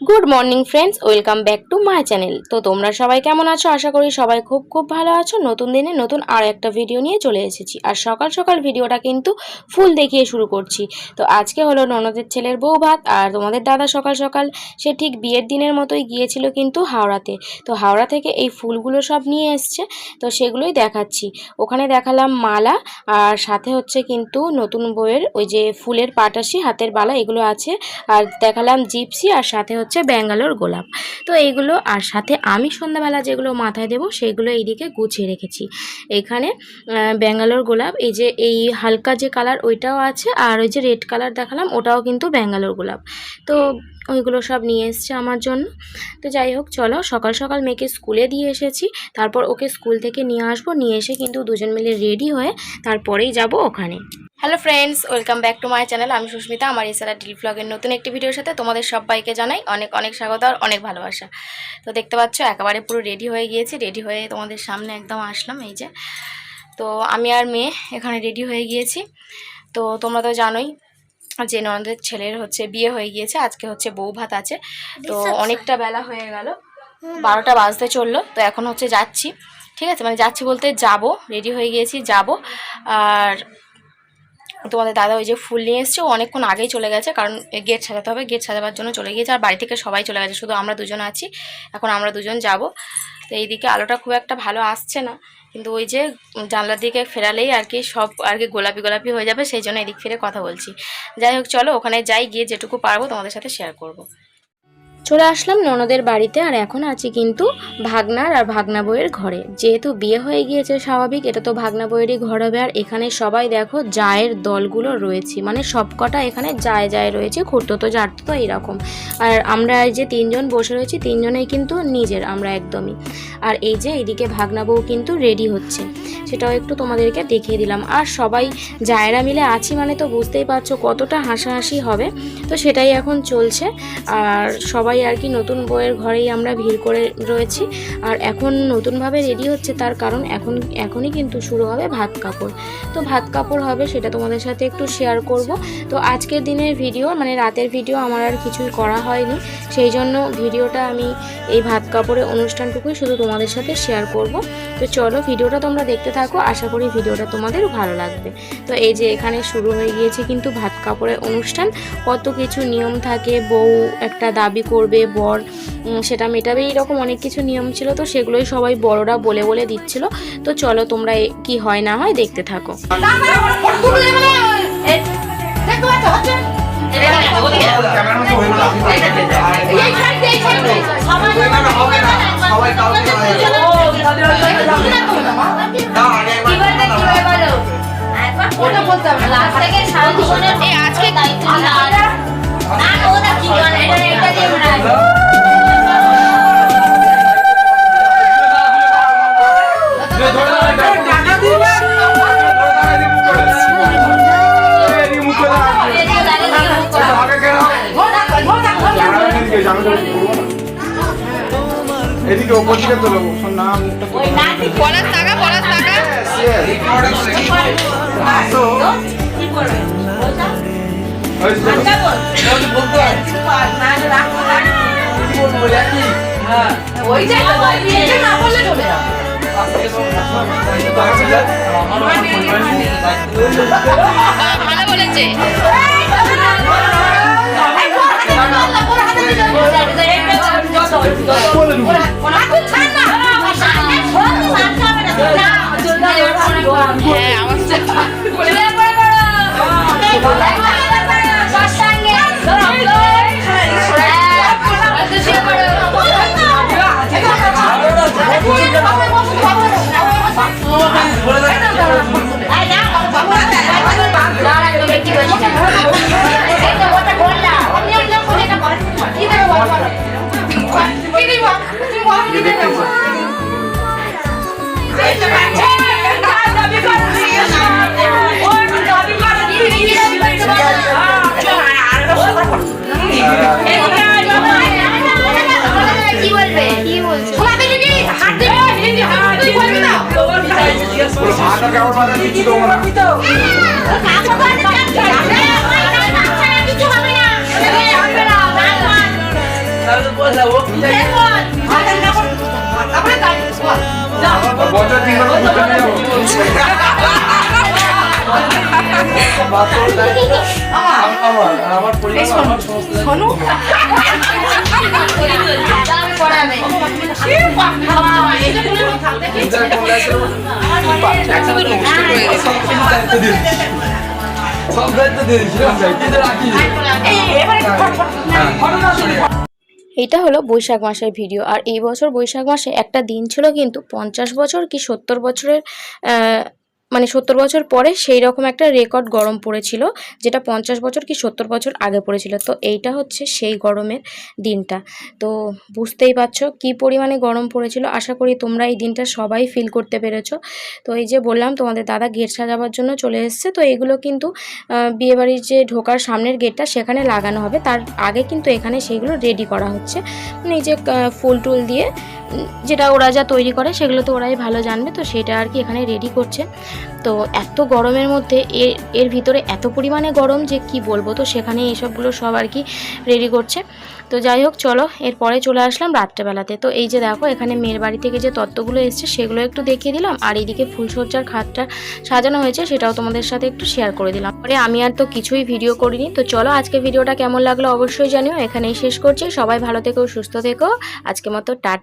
Good morning friends welcome back to my channel তো তোমরা সবাই কেমন আছো? আশা করি সবাই খুব খুব ভালো আছো। নতুন দিনে নতুন আর একটা ভিডিও নিয়ে চলে এসেছি। আর সকাল সকাল ভিডিওটা কিন্তু ফুল দেখিয়ে শুরু করছি। তো আজকে হলো ননদের ছেলের বউ ভাত, আর তোমাদের দাদা সকাল সকাল, সে ঠিক বিয়ের দিনের মতোই গিয়েছিল কিন্তু হাওড়াতে। তো হাওড়া থেকে এই ফুলগুলো সব নিয়ে এসছে। তো সেগুলোই দেখাচ্ছি। ওখানে দেখালাম মালা, আর সাথে হচ্ছে কিন্তু নতুন বইয়ের ওই যে ফুলের পাটাশি, হাতের বালা, এগুলো আছে। আর দেখালাম জিপসি, আর সাথে হচ্ছে ব্যাঙ্গালোর গোলাপ। তো এইগুলো আর সাথে আমি সন্ধ্যাবেলা যেগুলো মাথায় দেবো সেইগুলো এইদিকে গুছিয়ে রেখেছি। এখানে ব্যাঙ্গালোর গোলাপ, এই যে এই হালকা যে কালার ওইটাও আছে, আর ওই যে রেড কালার দেখালাম, ওটাও কিন্তু ব্যাঙ্গালোর গোলাপ। তো ওইগুলো সব নিয়ে এসছে আমার জন্য। তো যাই হোক, চলো, সকাল সকাল মেয়েকে স্কুলে দিয়ে এসেছি। তারপর ওকে স্কুল থেকে নিয়ে আসব, নিয়ে এসে কিন্তু দুজন মিলে রেডি হয়ে তারপরেই যাব ওখানে। Hello friends welcome back to my channel আমি সুস্মিতা আমার এছাড়া ডিল ব্লগের নতুন একটি ভিডিওর সাথে তোমাদের সবাইকে জানাই অনেক অনেক স্বাগত আর অনেক ভালোবাসা। তো দেখতে পাচ্ছ একেবারে পুরো রেডি হয়ে গিয়েছি রেডি হয়ে তোমাদের সামনে একদম আসলাম এই যে। তো আমি আর মেয়ে এখানে রেডি হয়ে গিয়েছি। তো তোমরা তো জানোই যে ননদের ছেলের হচ্ছে বিয়ে হয়ে গিয়েছে আজকে হচ্ছে বউ ভাত আছে। তো অনেকটা বেলা হয়ে গেল বারোটা বাজতে চলল তো এখন হচ্ছে যাচ্ছি। ঠিক আছে মানে যাচ্ছি বলতে যাব রেডি হয়ে গিয়েছি যাব। আর তোমাদের দাদা ওই যে ফুল নিয়ে এসছে অনেকক্ষণ আগেই চলে গেছে, কারণ গেট সাজাতে হবে। গেট সাজাবার জন্য চলে গিয়েছে, আর বাড়ি থেকে সবাই চলে গেছে, শুধু আমরা দুজন আছি। এখন আমরা দুজন যাব। তো এইদিকে আলোটা খুব একটা ভালো আসছে না, কিন্তু ওই যে জানলার দিকে ফেরালেই আর কি সব আর কি গোলাপি গোলাপি হয়ে যাবে, সেই জন্য এদিক ফিরে কথা বলছি। যাই হোক, চলো ওখানে যাই, গিয়ে যেটুকু পারব তোমাদের সাথে শেয়ার করব। চলে আসলাম ননদের বাড়িতে আর এখন আছি কিন্তু ভাগনার আর ভাগনা বইয়ের ঘরে। যেহেতু বিয়ে হয়ে গিয়েছে স্বাভাবিক, এটা তো ভাগনা বইয়েরই ঘর হবে। আর এখানে সবাই দেখো জায়ের দলগুলো রয়েছে। মানে সবকটা এখানে যায় জায় রয়েছে, খুঁড়তো তো জারতো তো এইরকম। আর আমরা এই যে তিনজন বসে রয়েছি, তিনজনেই কিন্তু নিজের, আমরা একদমই। আর এই যে এইদিকে ভাগনা বউ কিন্তু রেডি হচ্ছে। সেটাও একটু তোমাদেরকে দেখিয়ে দিলাম। আর সবাই জায়রা মিলে আছি মানে তো বুঝতেই পারছ কতটা হাসাহাসি হবে। তো সেটাই এখন চলছে। আর সবাই আর কি নতুন বইয়ের ঘরেই আমরা ভিড় করে রয়েছি। আর এখন নতুনভাবে রেডি হচ্ছে তার কারণ এখন, এখনই কিন্তু শুরু হবে ভাত কাপড়। তো ভাত কাপড় হবে সেটা তোমাদের সাথে একটু শেয়ার করব। তো আজকের দিনের ভিডিও মানে রাতের ভিডিও আমার আর কিছুই করা হয়নি। সেই জন্য ভিডিওটা আমি এই ভাত কাপড়ের অনুষ্ঠানটুকুই শুধু তোমাদের সাথে শেয়ার করব। তো চলো ভিডিওটা তোমরা দেখতে থাকো, আশা করি ভিডিওটা তোমাদের ভালো লাগবে। তো এই যে এখানে শুরু হয়ে গিয়েছে কিন্তু ভাত কাপড়ের অনুষ্ঠান। কত কিছু নিয়ম থাকে, বউ একটা দাবি করবে বর সেটা মেটাবে এইরকম অনেক কিছু নিয়ম ছিল তো সেগুলোই সবাই বড়রা বলে বলে দিচ্ছিল। তো চলো তোমরা কি হয় না হয় দেখতে থাকো। ক্যামেরার এদিকে ওপর দিকে তোলো শোন না মুখটা ওই নাতি পলাশ টাকা পলাশ টাকা তো কি করবে আচ্ছা হ্যাঁ 我不要你管我不要你管我。不你管我不要你 এটা হলো বৈশাখ মাসের ভিডিও। আর এই বছর বৈশাখ মাসে একটা দিন ছিল কিন্তু পঞ্চাশ বছর কি সত্তর বছরের মানে সত্তর বছর পরে সেই রকম একটা রেকর্ড গরম পড়েছিল, যেটা পঞ্চাশ বছর কি সত্তর বছর আগে পড়েছিল। তো এইটা হচ্ছে সেই গরমের দিনটা। তো বুঝতেই পারছ কি পরিমাণে গরম পড়েছিল। আশা করি তোমরা এই দিনটা সবাই ফিল করতে পেরেছ। তো এই যে বললাম, তোমাদের দাদা গেট সাজাবার জন্য চলে এসছে। তো এগুলো কিন্তু বিয়েবাড়ির যে ঢোকার সামনের গেটটা সেখানে লাগানো হবে। তার আগে কিন্তু এখানে সেইগুলো রেডি করা হচ্ছে। মানে এই যে ফুল টুল দিয়ে যেটা ওরা যা তৈরি করে সেগুলো তো ওরাই ভালো জানবে, তো সেটা আর কি এখানে রেডি করছে। তো এত গরমের মধ্যে এর এর ভিতরে এত পরিমাণে গরম যে কি বলব? তো সেখানে এইসবগুলো সব আর কি রেডি করছে। তো যাই হোক, চলো, এরপরে চলে আসলাম রাত্রেবেলাতে। তো এই যে দেখো, এখানে মেয়ের বাড়ি থেকে যে তত্ত্বগুলো এসছে, সেগুলো একটু দেখিয়ে দিলাম। আর এইদিকে ফুলসজ্জার খাটটা সাজানো হয়েছে, সেটাও তোমাদের সাথে একটু শেয়ার করে দিলাম। পরে আমি আর তো কিছুই ভিডিও করিনি। তো চলো, আজকে ভিডিওটা কেমন লাগল অবশ্যই জানিও। এখানেই শেষ করছি। সবাই ভালো থেকো, সুস্থ থেকো। আজকে মতো, টাটা।